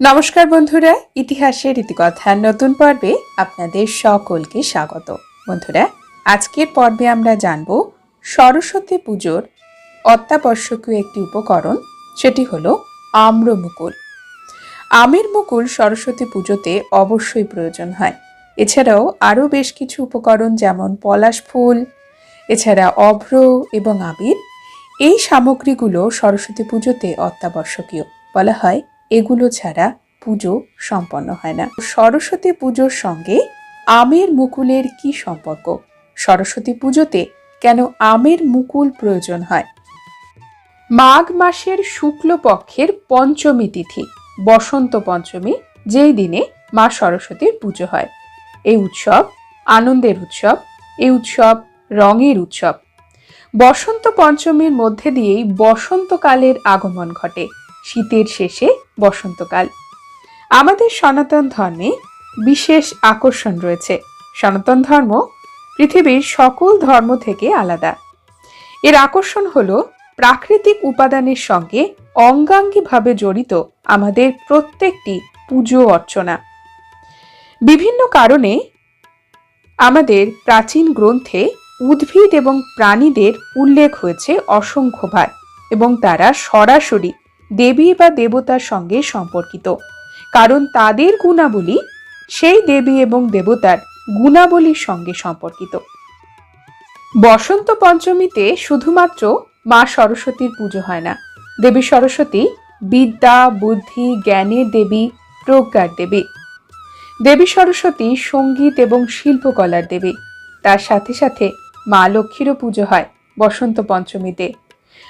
নমস্কার বন্ধুরা, ইতিহাসের ইতিকথার নতুন পর্বে আপনাদের সকলকে স্বাগত। বন্ধুরা, আজকের পর্বে আমরা জানব সরস্বতী পুজোর অত্যাবশ্যকীয় একটি উপকরণ, সেটি হলো আম্রমুকুল আমের মুকুল সরস্বতী পুজোতে অবশ্যই প্রয়োজন হয়। এছাড়াও আরও বেশ কিছু উপকরণ যেমন পলাশ ফুল, এছাড়া অভ্র এবং আবির, এই সামগ্রীগুলো সরস্বতী পুজোতে অত্যাবশ্যকীয়। বলা হয় এগুলো ছাড়া পুজো সম্পন্ন হয় না। সরস্বতী পুজোর সঙ্গে আমের মুকুলের কি সম্পর্ক? সরস্বতী পুজোতে কেন আমের মুকুল প্রয়োজন হয়? মাঘ মাসের শুক্লপক্ষের পঞ্চমী তিথি, বসন্ত পঞ্চমী, যেই দিনে মা সরস্বতীর পুজো হয়। এই উৎসব আনন্দের উৎসব, এই উৎসব রঙের উৎসব। বসন্ত পঞ্চমীর মধ্যে দিয়েই বসন্তকালের আগমন ঘটে। শীতের শেষে বসন্তকাল। আমাদের সনাতন ধর্মে বিশেষ আকর্ষণ রয়েছে। সনাতন ধর্ম পৃথিবীর সকল ধর্ম থেকে আলাদা। এর আকর্ষণ হল প্রাকৃতিক উপাদানের সঙ্গে অঙ্গাঙ্গিভাবে জড়িত আমাদের প্রত্যেকটি পুজো অর্চনা। বিভিন্ন কারণে আমাদের প্রাচীন গ্রন্থে উদ্ভিদ এবং প্রাণীদের উল্লেখ হয়েছে অসংখ্যবার এবং তারা সরাসরি দেবী বা দেবতার সঙ্গে সম্পর্কিত। কারণ তাদের গুণাবলী সেই দেবী এবং দেবতার গুণাবলীর সঙ্গে সম্পর্কিত। বসন্ত পঞ্চমীতে শুধুমাত্র মা সরস্বতীর পুজো হয় না। দেবী সরস্বতী বিদ্যা, বুদ্ধি, জ্ঞানের দেবী, প্রজ্ঞার দেবী। দেবী সরস্বতী সংগীত এবং শিল্পকলার দেবী। তার সাথে সাথে মা লক্ষ্মীরও পুজো হয় বসন্ত পঞ্চমীতে।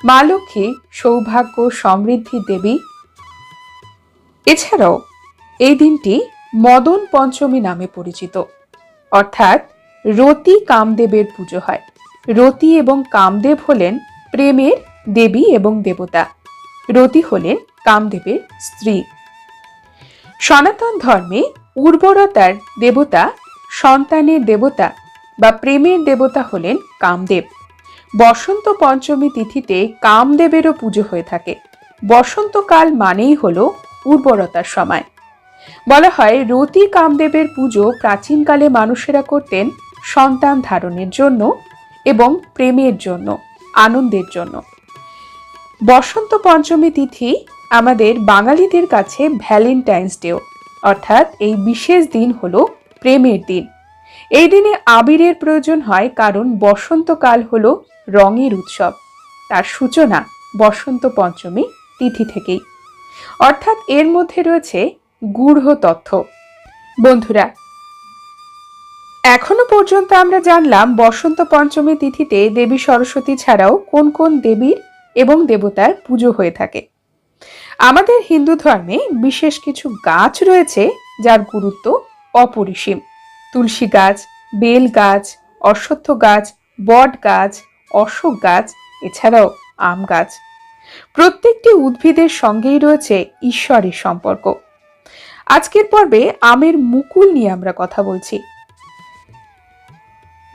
মা লক্ষ্মী সৌভাগ্য সমৃদ্ধির দেবী। এছাড়াও এই দিনটি মদন পঞ্চমী নামে পরিচিত। অর্থাৎ রতি কামদেবের পুজো হয়। রতি এবং কামদেব হলেন প্রেমের দেবী এবং দেবতা। রতি হলেন কামদেবের স্ত্রী। সনাতন ধর্মে উর্বরতার দেবতা সন্তানের দেবতা বা প্রেমের দেবতা হলেন কামদেব। বসন্ত পঞ্চমী তিথিতে কামদেবেরও পুজো হয়ে থাকে। বসন্তকাল মানেই হলো উর্বরতার সময়। বলা হয়, রতি কামদেবের পুজো প্রাচীনকালে মানুষেরা করতেন সন্তান ধারণের জন্য এবং প্রেমের জন্য, আনন্দের জন্য। বসন্ত পঞ্চমী তিথি আমাদের বাঙালিদের কাছে ভ্যালেন্টাইন্স ডেও অর্থাৎ এই বিশেষ দিন হলো প্রেমের দিন। এই দিনে আবিরের প্রয়োজন হয় কারণ বসন্তকাল হলো রঙের উৎসব। তার সূচনা বসন্ত পঞ্চমী তিথি থেকেই। অর্থাৎ এর মধ্যে রয়েছে গূঢ় তথ্য। বন্ধুরা, এখনও পর্যন্ত আমরা জানলাম বসন্ত পঞ্চমী তিথিতে দেবী সরস্বতী ছাড়াও কোন কোন দেবীর এবং দেবতার পুজো হয়ে থাকে। আমাদের হিন্দু ধর্মে বিশেষ কিছু গাছ রয়েছে যার গুরুত্ব অপরিসীম। তুলসী গাছ, বেল গাছ, অশ্বত্থ গাছ, বট গাছ অশোক গাছ, এছাড়াও আম গাছ। প্রত্যেকটি উদ্ভিদের সঙ্গেই রয়েছে ঈশ্বরের সম্পর্ক। আজকের পর্বে আমের মুকুল নিয়ে আমরা কথা বলছি।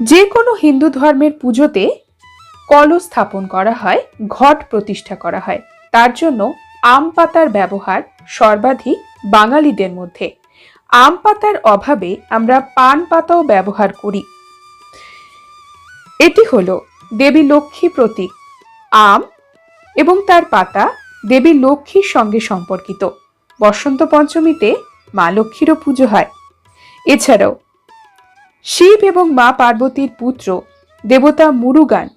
যে কোনো হিন্দু ধর্মের পুজোতে কল স্থাপন করা হয়, ঘট প্রতিষ্ঠা করা হয়। তার জন্য আম পাতার ব্যবহার সর্বাধিক বাঙালিদের মধ্যে। আম পাতার অভাবে আমরা পান পাতাও ব্যবহার করি। এটি হলো দেবী লক্ষ্মী প্রতীক, আম এবং তার পাতা দেবী লক্ষ্মীর সঙ্গে সম্পর্কিত। বসন্ত পঞ্চমীতে মা লক্ষ্মীরও পুজো হয়। এছাড়াও শিব এবং মা পার্বতীর পুত্র দেবতা মুরুগান,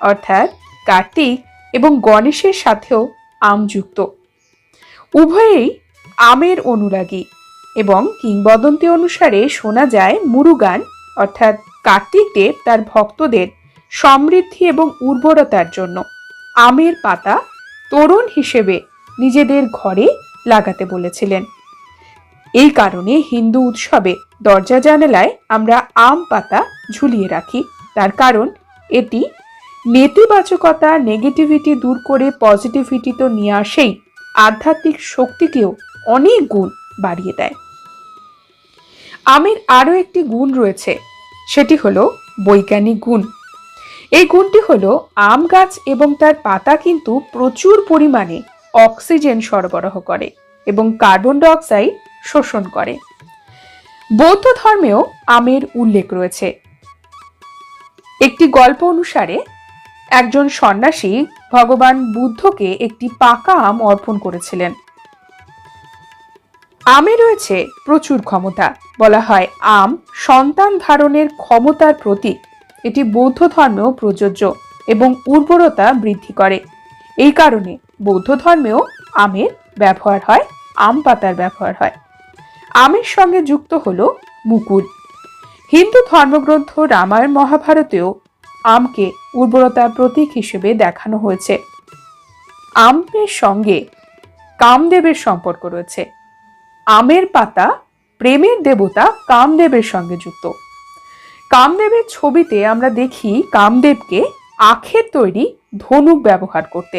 অর্থাৎ কার্তিক এবং গণেশের সাথেও আম যুক্ত। উভয়েই আমের অনুরাগী এবং কিংবদন্তি অনুসারে শোনা যায় মুরুগান, অর্থাৎ কার্তিক দেব তার ভক্তদের সমৃদ্ধি এবং উর্বরতার জন্য। আমের পাতা তরুণ হিসেবে নিজেদের ঘরে লাগাতে বলেছিলেন। এই কারণে হিন্দু উৎসবে দরজা জানালায় আমরা আম পাতা ঝুলিয়ে রাখি। তার কারণ এটি নেতিবাচকতা নেগেটিভিটি দূর করে পজিটিভিটি তো নিয়ে আসেই আধ্যাত্মিক শক্তিকেও অনেক গুণ বাড়িয়ে দেয়। আমের আরও একটি গুণ রয়েছে। সেটি হলো বৈজ্ঞানিক গুণ। এই গুণটি হলো, আম গাছ এবং তার পাতা কিন্তু প্রচুর পরিমাণে অক্সিজেন সরবরাহ করে এবং কার্বন ডাইঅক্সাইড শোষণ করে। বৌদ্ধ ধর্মেও আমের উল্লেখ রয়েছে। একটি গল্প অনুসারে, একজন সন্ন্যাসী ভগবান বুদ্ধকে একটি পাকা আম অর্পণ করেছিলেন। আমে রয়েছে প্রচুর ক্ষমতা, বলা হয় আম সন্তান ধারণের ক্ষমতার প্রতীক। এটি বৌদ্ধ ধর্মেও প্রযোজ্য এবং উর্বরতা বৃদ্ধি করে। এই কারণে বৌদ্ধ ধর্মেও আমের ব্যবহার হয়, আম পাতার ব্যবহার হয়। আমের সঙ্গে যুক্ত হল মুকুল। হিন্দু ধর্মগ্রন্থ রামায়ণ মহাভারতেও আমকে উর্বরতার প্রতীক হিসেবে দেখানো হয়েছে। আমের সঙ্গে কামদেবের সম্পর্ক রয়েছে। আমের পাতা প্রেমের দেবতা কামদেবের সঙ্গে যুক্ত। কামদেবের ছবিতে আমরা দেখি কামদেবকে আখের তৈরি ধনুক ব্যবহার করতে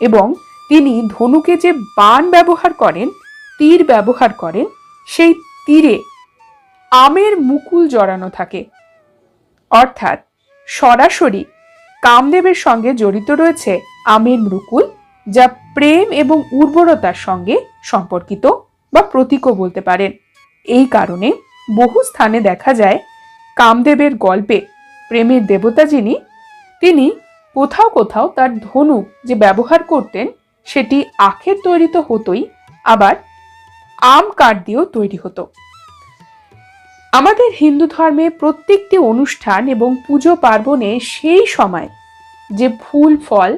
এবং তিনি ধনুকে যে বাণ ব্যবহার করেন, তীর ব্যবহার করেন, সেই তীরে আমের মুকুল জড়ানো থাকে। অর্থাৎ সরাসরি কামদেবের সঙ্গে জড়িত রয়েছে আমের মুকুল, যা প্রেম এবং উর্বরতার সঙ্গে সম্পর্কিত বা প্রতীকও বলতে পারেন। এই কারণে বহু স্থানে দেখা যায় কামদেবের গল্পে প্রেমের দেবতা যিনি, তিনি কোথাও কোথাও তার ধনুক যে ব্যবহার করতেন সেটি আখের তৈরি তো হতোই, আবার আম কাঠ দিয়েও তৈরি হতো। আমাদের হিন্দু ধর্মে প্রত্যেকটি অনুষ্ঠান এবং পুজো পার্বণে সেই সময় যে ফুল, ফল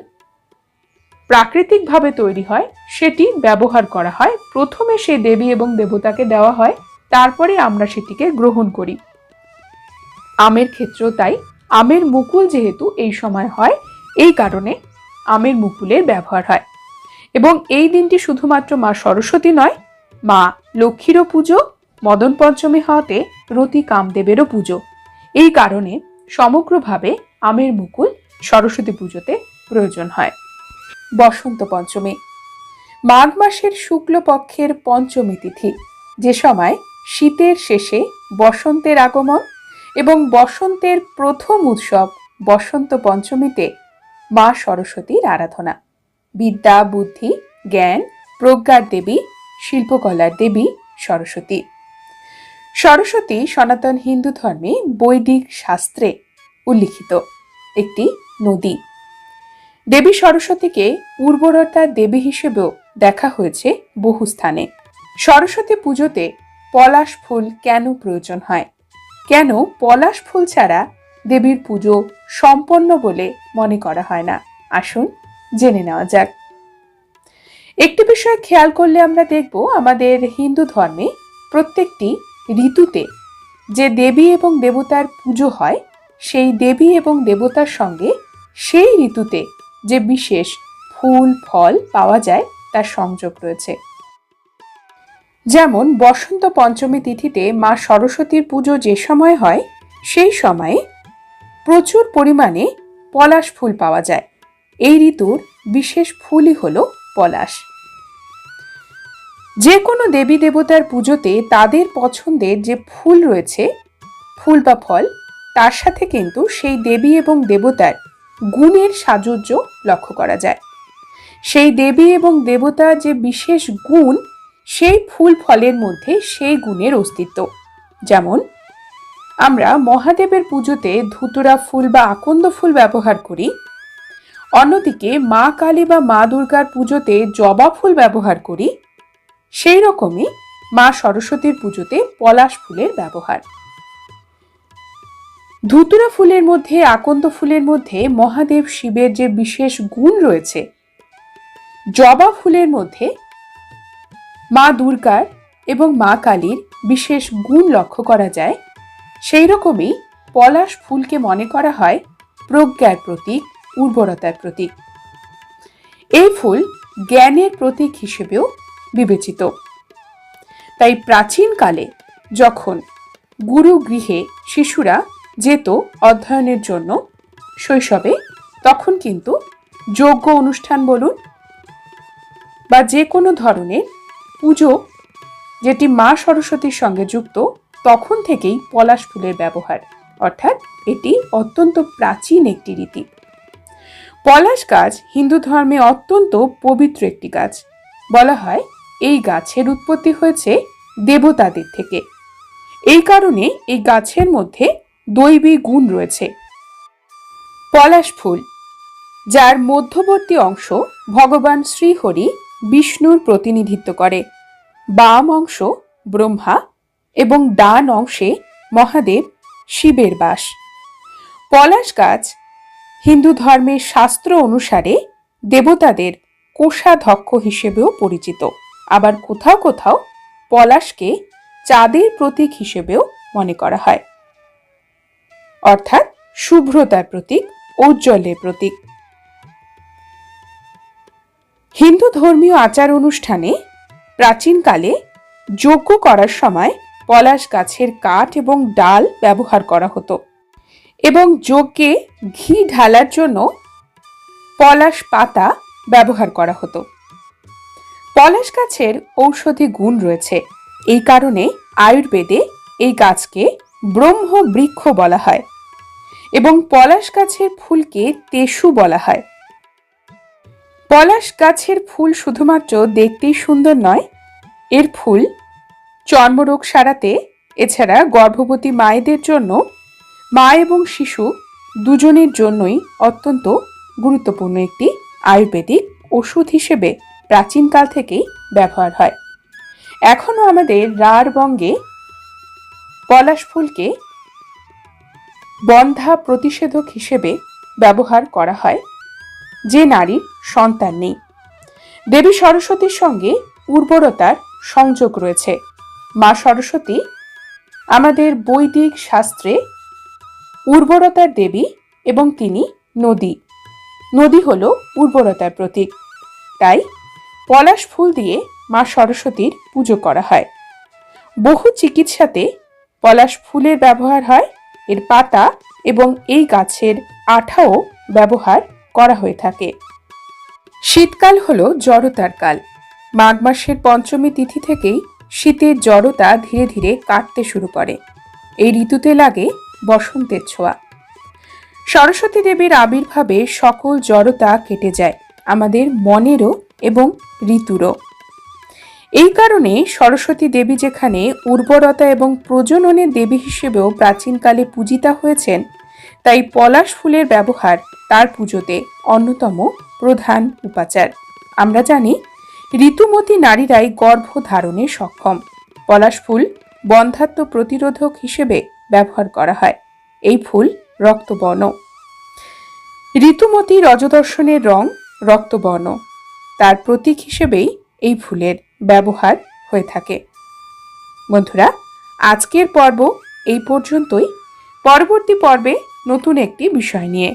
প্রাকৃতিকভাবে তৈরি হয়, সেটি ব্যবহার করা হয়। প্রথমে সেই দেবী এবং দেবতাকে দেওয়া হয়, তারপরে আমরা সেটিকে গ্রহণ করি। আমের ক্ষেত্রেও তাই আমের মুকুল যেহেতু এই সময় হয়, এই কারণে আমের মুকুলের ব্যবহার হয়। এবং এই দিনটি শুধুমাত্র মা সরস্বতী নয়, মা লক্ষ্মীরও পুজো, মদন পঞ্চমী হওয়াতে রতি কামদেবেরও পুজো। এই কারণে সমগ্রভাবে আমের মুকুল সরস্বতী পুজোতে প্রয়োজন হয়। বসন্ত পঞ্চমী। মাঘ মাসের শুক্লপক্ষের পঞ্চমী তিথি। যে সময় শীতের শেষে বসন্তের আগমন এবং বসন্তের প্রথম উৎসব বসন্ত পঞ্চমীতে মা সরস্বতীর আরাধনা। বিদ্যা, বুদ্ধি, জ্ঞান, প্রজ্ঞার দেবী, শিল্পকলার দেবী সরস্বতী। সরস্বতী সনাতন হিন্দু ধর্মে বৈদিক শাস্ত্রে উল্লিখিত একটি নদী। দেবী সরস্বতীকে উর্বরতার দেবী হিসেবেও দেখা হয়েছে বহু স্থানে। সরস্বতী পুজোতে পলাশ ফুল কেন প্রয়োজন হয়? কেন পলাশ ফুল ছাড়া দেবীর পুজো সম্পন্ন বলে মনে করা হয় না? আসুন জেনে নেওয়া যাক। একটি বিষয় খেয়াল করলে আমরা দেখব আমাদের হিন্দু ধর্মে প্রত্যেকটি ঋতুতে যে দেবী এবং দেবতার পুজো হয়, সেই দেবী এবং দেবতার সঙ্গে সেই ঋতুতে যে বিশেষ ফুল, ফল পাওয়া যায়, তার সংযোগ রয়েছে। যেমন বসন্ত পঞ্চমী তিথিতে মা সরস্বতীর পুজো যে সময় হয়, সেই সময়ে প্রচুর পরিমাণে পলাশ ফুল পাওয়া যায়। এই ঋতুর বিশেষ ফুলই হল পলাশ। যে কোনো দেবী দেবতার পুজোতে তাদের পছন্দের যে ফুল রয়েছে, ফুল বা ফল, তার সাথে কিন্তু সেই দেবী এবং দেবতার গুণের সাজুজ্য লক্ষ্য করা যায়। সেই দেবী এবং দেবতার যে বিশেষ গুণ সেই ফুল ফলের মধ্যে সেই গুণের অস্তিত্ব। যেমন, আমরা মহাদেবের পুজোতে ধুতুরা ফুল বা আকন্দ ফুল ব্যবহার করি। অন্যদিকে মা কালী বা মা দুর্গার পুজোতে জবা ফুল ব্যবহার করি। সেই রকমই মা সরস্বতীর পুজোতে পলাশ ফুলের ব্যবহার। ধুতুরা ফুলের মধ্যে, আকন্দ ফুলের মধ্যে মহাদেব শিবের যে বিশেষ গুণ রয়েছে, জবা ফুলের মধ্যে মা দুর্গার এবং মা কালীর বিশেষ গুণ লক্ষ্য করা যায়। সেই রকমই পলাশ ফুলকে মনে করা হয় প্রজ্ঞার প্রতীক, উর্বরতার প্রতীক। এই ফুল জ্ঞানের প্রতীক হিসেবেও বিবেচিত। তাই প্রাচীনকালে যখন গুরু গৃহে শিশুরা যেত অধ্যয়নের জন্য শৈশবে, তখন কিন্তু যোগ্য অনুষ্ঠান বলুন বা যে কোনো ধরনের পুজো, যেটি মা সরস্বতীর সঙ্গে যুক্ত, তখন থেকেই পলাশ ফুলের ব্যবহার। অর্থাৎ এটি অত্যন্ত প্রাচীন একটি রীতি। পলাশ গাছ হিন্দু ধর্মে অত্যন্ত পবিত্র একটি গাছ। বলা হয়, এই গাছের উৎপত্তি হয়েছে দেবতাদের থেকে। এই কারণে এই গাছের মধ্যে দৈবী গুণ রয়েছে। পলাশ ফুল, যার মধ্যবর্তী অংশ ভগবান শ্রীহরি বিষ্ণুর প্রতিনিধিত্ব করে। বাম অংশ ব্রহ্মা এবং ডান অংশে মহাদেব শিবের বাস। পলাশ গাছ হিন্দু ধর্মের শাস্ত্র অনুসারে দেবতাদের কোষাধ্যক্ষ হিসেবেও পরিচিত। আবার কোথাও কোথাও পলাশকে চাঁদের প্রতীক হিসেবেও মনে করা হয়। অর্থাৎ শুভ্রতার প্রতীক, ঔজ্জ্বল্যের প্রতীক। হিন্দু ধর্মীয় আচার অনুষ্ঠানে প্রাচীনকালে যজ্ঞ করার সময় পলাশ গাছের কাঠ এবং ডাল ব্যবহার করা হতো এবং যজ্ঞে ঘি ঢালার জন্য পলাশ পাতা ব্যবহার করা হতো। পলাশ গাছের ঔষধি গুণ রয়েছে। এই কারণে আয়ুর্বেদে এই গাছকে ব্রহ্ম বৃক্ষ বলা হয় এবং পলাশ গাছের ফুলকে তেসু বলা হয়। পলাশ গাছের ফুল শুধুমাত্র দেখতেই সুন্দর নয়, এর ফুল চর্মরোগ সারাতে, এছাড়া গর্ভবতী মায়েদের জন্য, মা এবং শিশু দুজনের জন্যই অত্যন্ত গুরুত্বপূর্ণ একটি আয়ুর্বেদিক ওষুধ হিসেবে প্রাচীনকাল থেকেই ব্যবহার হয়। এখনও আমাদের রাঢ়বঙ্গে পলাশ ফুলকে বন্ধা প্রতিষেধক হিসেবে ব্যবহার করা হয়। যে নারীর সন্তান নেই। দেবী সরস্বতীর সঙ্গে উর্বরতার সংযোগ রয়েছে। মা সরস্বতী আমাদের বৈদিক শাস্ত্রে উর্বরতার দেবী এবং তিনি নদী। নদী হল উর্বরতার প্রতীক। তাই পলাশ ফুল দিয়ে মা সরস্বতীর পুজো করা হয়। বহু চিকিৎসাতে পলাশ ফুলের ব্যবহার হয়, এর পাতা এবং এই গাছের আঠাও ব্যবহার করা হয়ে থাকে। শীতকাল হলো জড়তার কাল। মাঘ মাসের পঞ্চমী তিথি থেকেই শীতের জড়তা ধীরে ধীরে কাটতে শুরু করে। এই ঋতুতে লাগে বসন্তের ছোঁয়া। সরস্বতী দেবীর আবির্ভাবে সকল জড়তা কেটে যায় আমাদের মনেরও এবং ঋতুরও। এই কারণে সরস্বতী দেবী যেখানে উর্বরতা এবং প্রজননের দেবী হিসেবেও প্রাচীনকালে পূজিতা হয়েছেন, তাই পলাশ ফুলের ব্যবহার তার পুজোতে অন্যতম প্রধান উপাচার। আমরা জানি, ঋতুমতী নারীরাই গর্ভ ধারণে সক্ষম। পলাশ ফুল বন্ধাত্ম প্রতিরোধক হিসেবে ব্যবহার করা হয়। এই ফুল রক্তবর্ণ। ঋতুমতী রজদর্শনের রং রক্তবর্ণ। তার প্রতীক হিসেবেই এই ফুলের ব্যবহার হয়ে থাকে। বন্ধুরা, আজকের পর্ব এই পর্যন্তই। পরবর্তী পর্বে নতুন একটি বিষয় নিয়ে।